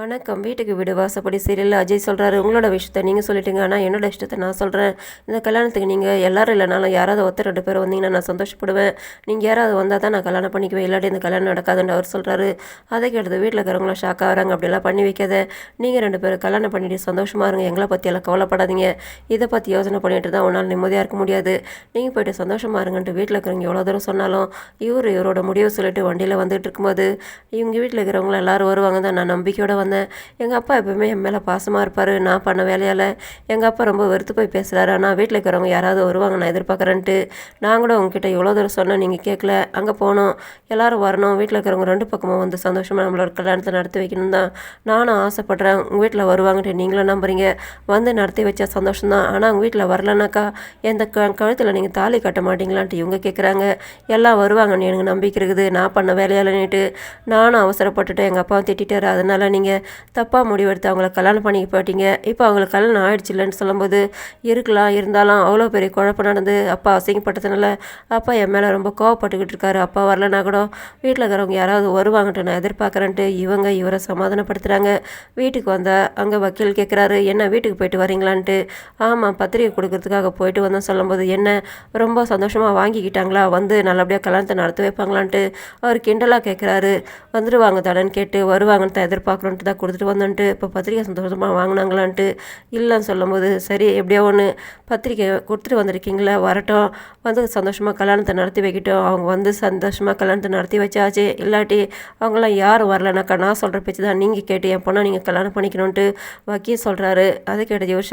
வணக்கம். வீட்டுக்கு வீடு வாசப்படி சீரியல் அஜய் சொல்கிறாரு உங்களோட விஷயத்தை நீங்கள் சொல்லிட்டீங்க. ஆனால் என்னோட இஷ்டத்தை நான் சொல்கிறேன் இந்த கல்யாணத்துக்கு நீங்கள் எல்லாரும் இல்லைனாலும் யாராவது ஒருத்தர் ரெண்டு பேர் வந்தீங்கன்னா நான் சந்தோஷப்படுவேன். நீங்கள் யாராவது வந்தால் தான் நான் கல்யாணம் பண்ணிக்குவேன். இல்லாட்டி இந்த கல்யாணம் நடக்காதுன்னு அவர் சொல்கிறாரு அதை கேட்டது வீட்டில் இருக்கிறவங்கள ஷாக் ஆகிறாங்க. அப்படிலாம் பண்ணி வைக்காத. நீங்கள் ரெண்டு பேரும் கல்யாணம் பண்ணிட்டு சந்தோஷமாக இருங்க. எங்களை பற்றி எல்லாம் கவலைப்படாதீங்க. இதை பற்றி யோசனை பண்ணிட்டு தான் உன்னால் நிம்மதியாக இருக்க முடியாது. நீங்கள் போயிட்டு சந்தோஷமாக இருங்கன்ட்டு வீட்டில் இருக்கிறவங்க எவ்வளோ தூரம் சொன்னாலும் இவர் இவரோட முடிவை சொல்லிட்டு வண்டியில் வந்துட்டு இருக்கும்போது இவங்க வீட்டில் இருக்கிறவங்க எல்லாரும் வருவாங்க தான் நான் நம்பிக்கையோட வந்தேன் எங்கள் அப்பா எப்பவுமே என் மேலே பாசமாக இருப்பார். நான் பண்ண வேலையால் எங்கள் அப்பா ரொம்ப வெறுத்து போய் பேசுகிறாரு ஆனால் வீட்டில் இருக்கிறவங்க யாராவது வருவாங்க நான் எதிர்பார்க்குறேன்ட்டு. நான் கூட உங்ககிட்ட இவ்வளோ தூரம் சொன்னேன். நீங்கள் கேட்கல அங்கே போகணும் எல்லோரும் வரணும். வீட்டில் இருக்கிறவங்க ரெண்டு பக்கமும் வந்து சந்தோஷமாக நம்மளோட கல்யாணத்தை நடத்தி வைக்கணும் தான் நானும் ஆசைப்பட்றேன். உங்கள் வீட்டில் வருவாங்கன்ட்டு நீங்களும் நம்புறீங்க. வந்து நடத்தி வச்சா சந்தோஷம்தான் ஆனால் உங்கள் வீட்டில் வரலனாக்கா எந்த க கழுத்தில் நீங்கள் தாலி கட்ட மாட்டீங்களான்ட்டு இவங்க கேட்குறாங்க எல்லாம் வருவாங்கன்னு எனக்கு நம்பிக்கை இருக்குது. நான் பண்ண வேலையாலன்னுட்டு நானும் அவசரப்பட்டுட்டு எங்கள் அப்பாவும் திட்டாரு அதனால் நீங்கள் தப்பாக முடிவெடுத்து அவங்கள கல்யாணம் பண்ணிக்க போயிட்டீங்க. இப்போ அவங்களுக்கு கல்யாணம் ஆயிடுச்சு இல்லைன்னு சொல்லும்போது இருக்கலாம் இருந்தாலும் அவ்வளோ பெரிய குழப்பம் நடந்து அப்பா அசிங்கப்பட்டதுனால அப்பா என் மேலே ரொம்ப கோவப்பட்டுக்கிட்டு இருக்காரு. அப்பா வரலனா கூட வீட்டில் இருக்கிறவங்க யாராவது வருவாங்கன்ட்டு நான் எதிர்பார்க்குறேன்ட்டு இவங்க இவரை சமாதானப்படுத்துகிறாங்க வீட்டுக்கு வந்தால் அங்கே வக்கீல் கேட்குறாரு என்ன வீட்டுக்கு போயிட்டு வரீங்களான்ட்டு. ஆமாம் பத்திரிகை கொடுக்கறதுக்காக போயிட்டு வந்தோம் சொல்லும்போது என்ன? ரொம்ப சந்தோஷமாக வாங்கிக்கிட்டாங்களா? வந்து நல்லபடியாக கல்யாணத்தை நடத்தி வைப்பாங்களான்ட்டு அவர் கிண்டலாக கேட்குறாரு வந்துடுவாங்க தானேன்னு கேட்டு வருவாங்கன்னு தான் எதிர்பார்க்குறோன்ட்டு தான் கொடுத்துட்டு வந்தோன்ட்டு இப்போ பத்திரிக்கை சந்தோஷமாக வாங்கினாங்களான்ட்டு இல்லைன்னு சொல்லும்போது சரி எப்படியோ ஒன்று பத்திரிக்கை கொடுத்துட்டு வந்திருக்கீங்களா வரட்டும். வந்து சந்தோஷமாக கல்யாணத்தை நடத்தி வைக்கட்டும். அவங்க வந்து சந்தோஷமாக கல்யாணத்தை நடத்தி வச்சாச்சு. இல்லாட்டி அவங்களாம் யாரும் வரலனாக்கா நான் சொல்கிற பேச்சு தான் நீங்கள் கேட்டு என் பொண்ணை நீங்கள் கல்யாணம் பண்ணிக்கணுன்ட்டு வக்கீல் சொல்கிறாரு அதை கேட்டது இவர்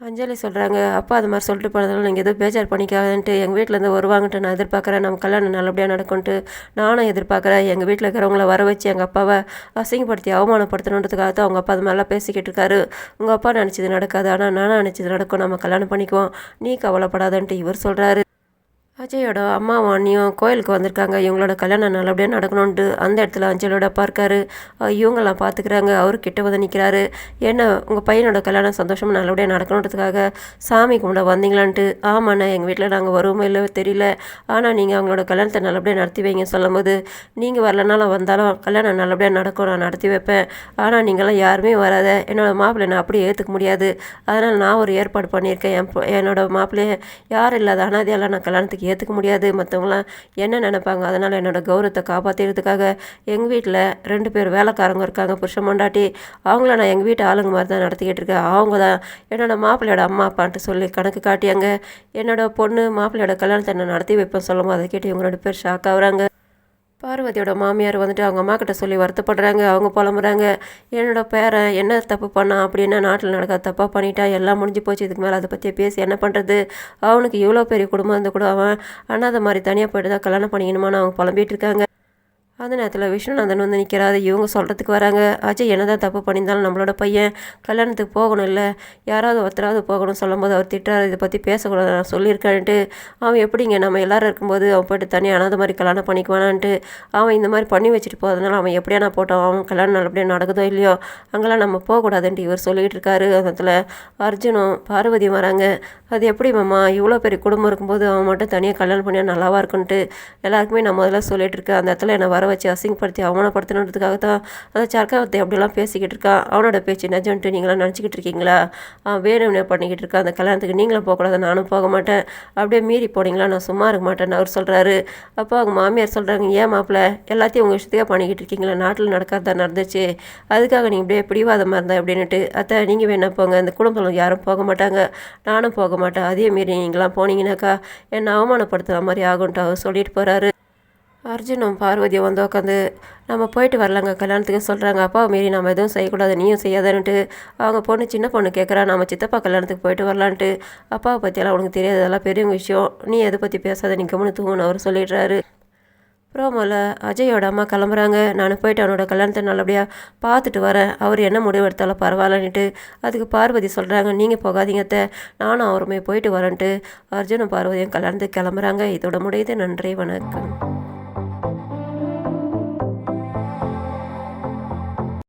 அஞ்சலி சொல்கிறாங்க அப்பா அது மாதிரி சொல்லிட்டு போனதுனால நீங்கள் எதுவும் பேச்சார் பண்ணிக்காதுன்ட்டு எங்கள் வீட்டிலேருந்து வருவாங்கன்ட்டு நான் எதிர்பார்க்குறேன். நம்ம கல்யாணம் நல்லபடியாக நடக்கும்ன்ட்டு நானும் எதிர்பார்க்குறேன். எங்கள் வீட்டில் இருக்கிறவங்கள வர வச்சு எங்கள் அப்பாவை அசிங்கப்படுத்தி அவமானப்படுத்தணுன்றதுக்காக தான் அவங்க அப்பா அது மாதிரிலாம் பேசிக்கிட்டு இருக்காரு. உங்கள் அப்பா நினச்சது நடக்காது. ஆனால் நானும் நினச்சது நடக்கும். நம்ம கல்யாணம் பண்ணிக்குவோம். நீ கவலைப்படாதன்ட்டு இவர் சொல்கிறாரு அஜயோட அம்மாவும் அண்ணியும் கோயிலுக்கு வந்திருக்காங்க. இவங்களோட கல்யாணம் நல்லபடியாக நடக்கணும்ன்ட்டு அந்த இடத்துல அஞ்சலோட அப்பா இருக்காரு இவங்கெல்லாம் பார்த்துக்கிறாங்க அவர் கிட்ட வந்து நிற்கிறாரு என்ன உங்கள் பையனோட கல்யாணம் சந்தோஷமாக நல்லபடியாக நடக்கணுன்றதுக்காக சாமி கும்பிட வந்தீங்களான்ட்டு? ஆமாண்ணா எங்கள் வீட்டில் நாங்கள் வருவோமோ இல்லை தெரியல. ஆனால் நீங்கள் அவங்களோட கல்யாணத்தை நல்லபடியாக நடத்தி வைங்க சொல்லும்போது நீங்கள் வரலனாலும் வந்தாலும் கல்யாணம் நல்லபடியாக நடக்கும். நான் நடத்தி வைப்பேன். ஆனால் நீங்களாம் யாருமே வராத. என்னோடய மாப்பிள்ளை நான் அப்படியே ஏற்றுக்க முடியாது. அதனால் நான் ஒரு ஏற்பாடு பண்ணியிருக்கேன். என் என்னோட மாப்பிள்ளையை யாரும் இல்லாத அனாதையெல்லாம் நான் கல்யாணத்துக்கு ஏற்றுக்க முடியாது. மற்றவங்களாம் என்ன நினைப்பாங்க? அதனால் என்னோடய கௌரவத்தை காப்பாற்றிக்கிறதுக்காக எங்கள் வீட்டில் ரெண்டு பேர் வேலைக்காரங்க இருக்காங்க. புருஷ மண்டாட்டி அவங்கள நான் எங்கள் வீட்டு ஆளுங்க மாதிரி தான் நடத்திக்கிட்டு இருக்கேன். அவங்க தான் என்னோடய மாப்பிள்ளையோட அம்மா அப்பான்ட்டு சொல்லி கணக்கு காட்டியாங்க என்னோடய பொண்ணு மாப்பிள்ளையோட கல்யாணத்தை நான் நடத்தி வைப்பேன் சொல்லும்போது அதை கேட்டு இவங்க ரெண்டு பேர் ஷாக் ஆகுறாங்க. பார்வதியோட மாமியார் வந்துட்டு அவங்க அம்மா கிட்ட சொல்லி வருத்தப்படுறாங்க அவங்க புலம்புறாங்க. என்னோட பேரன் என்ன தப்பு பண்ணான் அப்படின்னா நாட்டில் நடக்காத தப்பாக பண்ணிட்டா எல்லாம் முடிஞ்சு போச்சு இதுக்கு மேலே அதை பற்றி பேசி என்ன பண்ணுறது அவனுக்கு இவ்வளோ பெரிய குடும்பம் இருந்து கூட அவன் அண்ணாத மாதிரி தனியாக போயிட்டு தான் கல்யாணம் பண்ணிக்கணுமான்னு அவங்க புலம்பிகிட்டு இருக்காங்க. அந்த நேரத்தில் விஷ்ணுநாதன் வந்து நிற்கிறாரு இவங்க சொல்கிறதுக்கு வராங்க அஜய் என்னதான் தப்பு பண்ணியிருந்தாலும் நம்மளோட பையன் கல்யாணத்துக்கு போகணும் இல்லை யாராவது ஒருத்தராவது போகணும் சொல்லும்போது அவர் திட்டார் இதை பற்றி பேசக்கூடாது நான் சொல்லியிருக்கான்ட்டு. அவன் எப்படிங்க? நம்ம எல்லோரும் இருக்கும்போது அவன் போய்ட்டு தனியாக அனாத மாதிரி கல்யாணம் பண்ணிக்குவானான்ட்டு அவன் இந்த மாதிரி பண்ணி வச்சுட்டு போகிறதுனால அவன் எப்படியா நான் போட்டோம்? அவன் கல்யாணம் நல்லபடியாக நடக்குதோ இல்லையோ? அங்கெல்லாம் நம்ம போகக்கூடாதுன்ட்டு இவர் சொல்லிகிட்டு இருக்காரு. அதில் அர்ஜுனும் பார்வதியும் வராங்க. அது எப்படி மாமா? இவ்வளோ பெரிய குடும்பம் இருக்கும்போது அவன் மட்டும் தனியாக கல்யாணம் பண்ணியா? நல்லாவா இருக்குன்ட்டு எல்லாருக்குமே நான் முதல்ல சொல்லிட்டு இருக்கேன் அந்த இடத்துல என்னை வர வச்சு அசிங்கப்படுத்தி அவமானப்படுத்தணுன்றதுக்காக தான் அந்த சர்க்காவத்தை அப்படிலாம் பேசிக்கிட்டு இருக்கான் அவனோட பேச்சு நிஜம்ட்டு நீங்களாம் நினச்சிக்கிட்டு இருக்கீங்களா? அவன் வேணும்னே பண்ணிக்கிட்டு இருக்கான் அந்த கல்யாணத்துக்கு நீங்களும் போகக்கூடாது நானும் போக மாட்டேன். அப்படியே மீறி போனீங்களா? நான் சும்மா இருக்க மாட்டேன்னு அவர் சொல்கிறாரு அப்போ அவங்க மாமியார் சொல்கிறாங்க ஏன் மாப்பிள்ள எல்லாத்தையும் உங்கள் இஷ்டத்தையாக பண்ணிக்கிட்டு இருக்கீங்களா? நாட்டில் நடக்காத நடந்துச்சு. அதுக்காக நீங்கள் இப்படியே பிடிவாதமாக இருந்தா? அப்படின்னுட்டு அத்தை நீங்கள் வேணா போங்க. அந்த குடும்பத்தில் யாரும் போக மாட்டாங்க. நானும் போக மாட்டேன் அதே மாரி நீங்களாம் போனீங்கன்னாக்கா என்னை அவமானப்படுத்துகிற மாதிரி ஆகும்ட்டு அவர் சொல்லிட்டு போகிறாரு அர்ஜுனும் பார்வதியும் வந்து உட்காந்து நம்ம போயிட்டு வரலாங்க கல்யாணத்துக்கு சொல்கிறாங்க அப்பாவை மீறி நம்ம எதுவும் செய்யக்கூடாது நீயும் செய்யாதன்ட்டு அவங்க பொண்ணு சின்ன பொண்ணு கேட்குறா நம்ம சித்தப்பா கல்யாணத்துக்கு போயிட்டு வரலான்ட்டு. அப்பாவை பற்றியெல்லாம் உனக்கு தெரியாது அதெல்லாம் பெரிய விஷயம். நீ எதை பற்றி பேசாத நீ கம்முன்னு தூங்கணும் அவர் சொல்லிடுறாரு. ப்ரோமோவில் அஜயோட அம்மா கிளம்புறாங்க. நான் போயிட்டு அவனோட கல்யாணத்தை நல்லபடியாக பார்த்துட்டு வரேன். அவர் என்ன முடிவு எடுத்தாலும் பரவாயில்லன்ட்டு அதுக்கு பார்வதி சொல்கிறாங்க நீங்கள் போகாதீங்க அத்தை. நானும் அவருமே போயிட்டு வரேன்ட்டு. அர்ஜுனும் பார்வதியும் கல்யாணத்துக்கு கிளம்புறாங்க. இதோட முடியுது. நன்றி. வணக்கம்.